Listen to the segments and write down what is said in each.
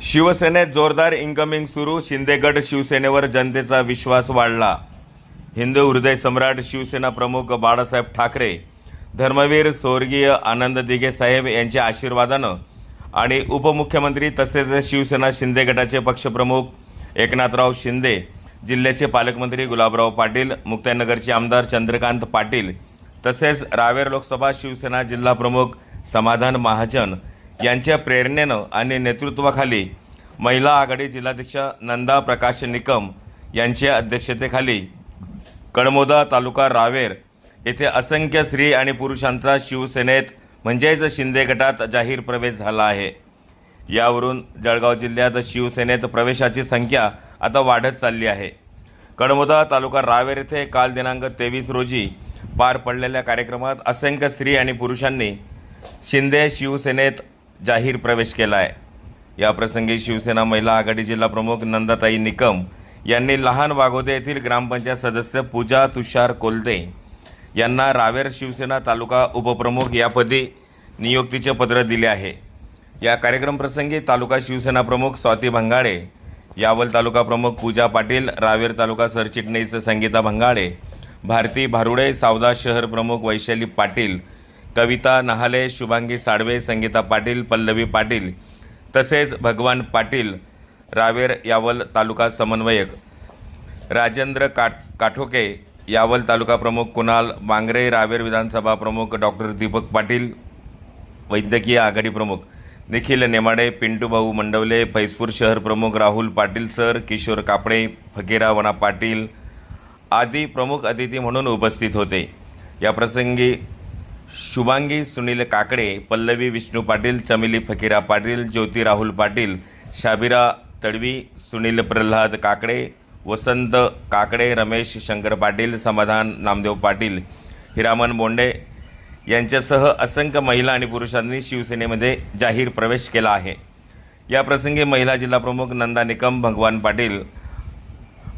शिवसेनेत जोरदार इन्कमिंग सुरू. शिंदेगड शिवसेनेवर जनतेचा विश्वास वाढला. हिंदू हृदय सम्राट शिवसेना प्रमुख बाळासाहेब ठाकरे धर्मवीर स्वर्गीय आनंद दिघे साहेब यांच्या आशीर्वादानं आणि उपमुख्यमंत्री तसेच शिवसेना शिंदे गटाचे पक्षप्रमुख एकनाथराव शिंदे जिल्ह्याचे पालकमंत्री गुलाबराव पाटील मुक्ताईनगरचे आमदार चंद्रकांत पाटील तसेच रावेर लोकसभा शिवसेना जिल्हाप्रमुख समाधान महाजन यांच्या प्रेरणेनं आणि नेतृत्वाखाली महिला आघाडी जिल्हाध्यक्ष नंदा प्रकाश निकम यांच्या अध्यक्षतेखाली कळमोदा तालुका रावेर येथे असंख्य स्त्री आणि पुरुषांचा शिवसेनेत म्हणजेच शिंदे गटात जाहीर प्रवेश झाला आहे. यावरून जळगाव जिल्ह्यात शिवसेनेत प्रवेशाची संख्या आता वाढत चालली आहे. कळमोदा तालुका रावेर येथे काल दिनांक तेवीस रोजी पार पडलेल्या कार्यक्रमात असंख्य स्त्री आणि पुरुषांनी शिंदे शिवसेनेत जाहीर प्रवेश केला आहे याप्रसंगी शिवसेना महिला आघाडी जिल्हा प्रमुख नंदाताई निकम यांनी लहान वाघोदे येथील ग्रामपंचायत सदस्य पूजा तुषार कोलते यांना रावेर शिवसेना तालुका उपप्रमुख यापदी नियुक्तीचे पत्र दिले आहे. या कार्यक्रमप्रसंगी तालुका शिवसेना प्रमुख स्वाती भंगाळे यावल तालुका प्रमुख पूजा पाटील रावेर तालुका सरचिटणीस संगीता भंगाळे भारती भारुडे सावदा शहर प्रमुख वैशाली पाटील कविता नहाले शुभांगी साडवे संगीता पाटील पल्लवी पाटील तसेच भगवान पाटील रावेर यावल तालुका समन्वयक राजेंद्र काट काठोके यावल तालुका प्रमुख कुणाल बांगरे रावेर विधानसभा प्रमुख डॉक्टर दीपक पाटील वैद्यकीय आघाडी प्रमुख निखिल नेमाडे पिंटू भाऊ मंडवले फैजपूर शहर प्रमुख राहुल पाटील सर किशोर कापडे फकीरा वना पाटील आदी प्रमुख अतिथी म्हणून उपस्थित होते. या प्रसंगी शुभांगी सुनील काकडे पल्लवी विष्णू पाटील चमिली फकीरा पाटील ज्योती राहुल पाटील शाबिरा तडवी सुनील प्रल्हाद काकडे वसंत काकडे रमेश शंकर पाटील समाधान नामदेव पाटील हिरामन बोंडे यांच्यासह असंख्य महिला आणि पुरुषांनी शिवसेनेमध्ये जाहीर प्रवेश केला आहे. या प्रसंगी महिला जिल्हाप्रमुख नंदा निकम भगवान पाटील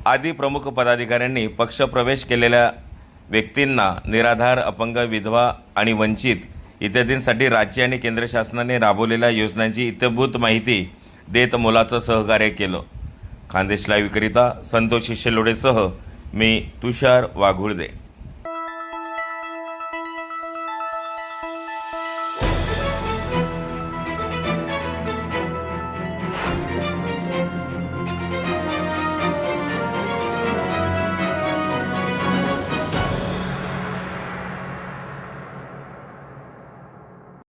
आदी प्रमुख पदाधिकाऱ्यांनी पक्षप्रवेश केलेल्या व्यक्तींना निराधार अपंग विधवा आणि वंचित इत्यादींसाठी राज्य आणि केंद्र शासनाने राबवलेल्या योजनांची इत्यभूत माहिती देत मोलाचं सहकार्य केलं. खानदेश लाईव्हकरिता संतोष शिष्यलोडेसह मी तुषार वाघुळदे.